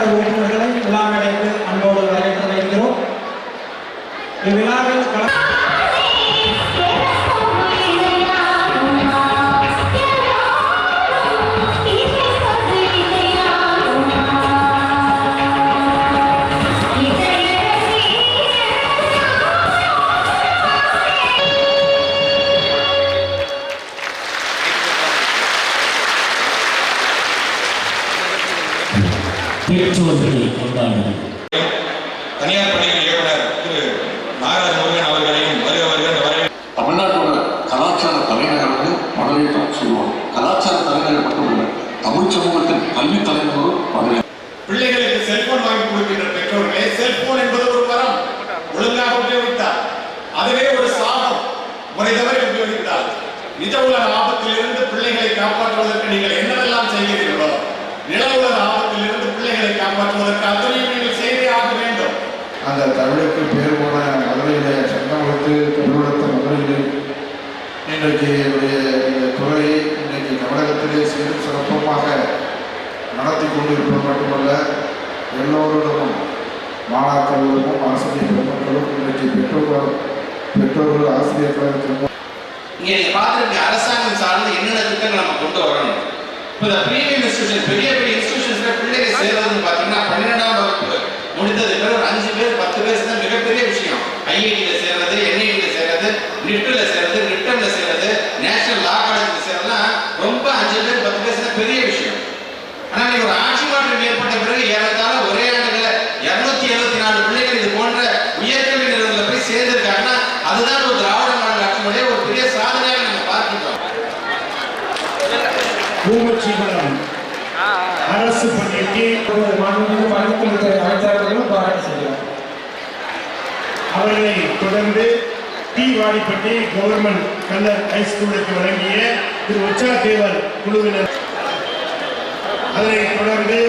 சட்டமன்ற உறுப்பினர்களை விழா மேடைக்கு அன்போடு வரவேற்று வைக்கிறோம். இவ்விழாவில் கலந்து பெற்றோர்களை கொண்டாடுங்கள் தனியார் பள்ளிகள் இயக்குனர் திரு நாகராஜ் முருகன் அவர்களையும் வருக வருக வரை தமிழ்நாட்டோட கலாச்சார தலைநகர் வந்து மதுரை தான் சொல்லுவோம் கலாச்சார தலைநகர் மட்டுமல்ல தமிழ் சமூகத்தின் கல்வி தலைநகரும் மதுரை பிள்ளைகளுக்கு செல்போன் வாங்கி கொடுக்கின்ற பெற்றோர்களே செல்போன் என்பது ஒரு வரம். ஒழுங்காக உபயோகித்தார் அதுவே ஒரு சாபம். முறை தவறி உபயோகித்தார் நிஜ உலக ஆபத்திலிருந்து பிள்ளைகளை காப்பாற்றுவதற்கு நீங்கள் செய்கிறீர்களோ நில உலக ஆபத்திலிருந்து பிள்ளைகளை காப்பாற்றுவதற்கு அத்தனையும் நீங்கள் செய்தே ஆக வேண்டும். அந்த தமிழுக்கு பேர் போன மதுரையிலே சங்கமத்து திருவிழத்த மதுரையில் இன்றைக்கு என்னுடைய இந்த துறையை இன்றைக்கு தமிழகத்திலே சீரும் சிறப்புமாக நடத்தி கொண்டிருப்பது மட்டுமல்ல எல்லோரிடமும் மாணாக்கர்களும் ஆசிரியர் பெருமக்களும் இன்றைக்கு பெற்றோர்கள் பெற்றோர்கள் ஆசிரியர் கழகத்திலும் இங்க நீங்க பார்த்துருக்க அரசாங்கம் சார்ந்து என்னென்ன திட்டங்கள் நம்ம கொண்டு வரணும்? இப்போ இந்த பெரிய பெரிய இன்ஸ்டியூஷன்ஸ்ல பிள்ளைங்க சேர்றதுன்னு பார்த்தீங்கன்னா பன்னிரெண்டாம் வகுப்பு முடித்தது பேர் ஒரு அஞ்சு பேர் பத்து பேர் சேர்ந்தா மிகப்பெரிய விஷயம் ஐஐடியில சேர்றது என்ஐடியில சேர்றது நிப்டில் சேர்றது நிப்டம்ல சேர்றது நேஷனல் லா காலேஜ்ல சேர்றதுலாம் ரொம்ப அஞ்சு பேர் பத்து பேர் பெரிய விஷயம். ஆனா நீங்க ஒரு ஆட்சி மாற்றம் ஏற்பட்ட பிறகு ஏறத்தாழ ஒரே ஆண்டுகள இருநூத்தி எழுபத்தி நாலு பிள்ளைகள் இது போன்ற உயர்கல்வி நிறுவனத்துல போய் சேர்ந்திருக்காங்கன்னா அதுதான் ஒரு திராவிட மாடல் ஆட்சியுடைய ஒரு பெரிய சாதனையாக நம்ம பார்க்கின்றோம். பூமச்சிபுரம். அரசு பள்ளிக்கு ஒரு அமைச்சர்களும் பாராட்டு செய்கிறார் அவர்களை தொடர்ந்து டி கவர்மெண்ட் கல்லர் ஹைஸ்கூலுக்கு வழங்கிய திரு உச்சா தேவர் குழுவினர். அதனைத் தொடர்ந்து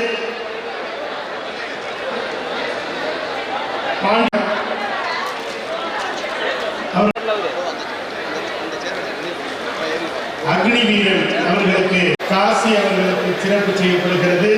அக்னி வீரன் அவர்களுக்கு காசி அவர்களுக்கு சிறப்பு செய்யப்படுகிறது.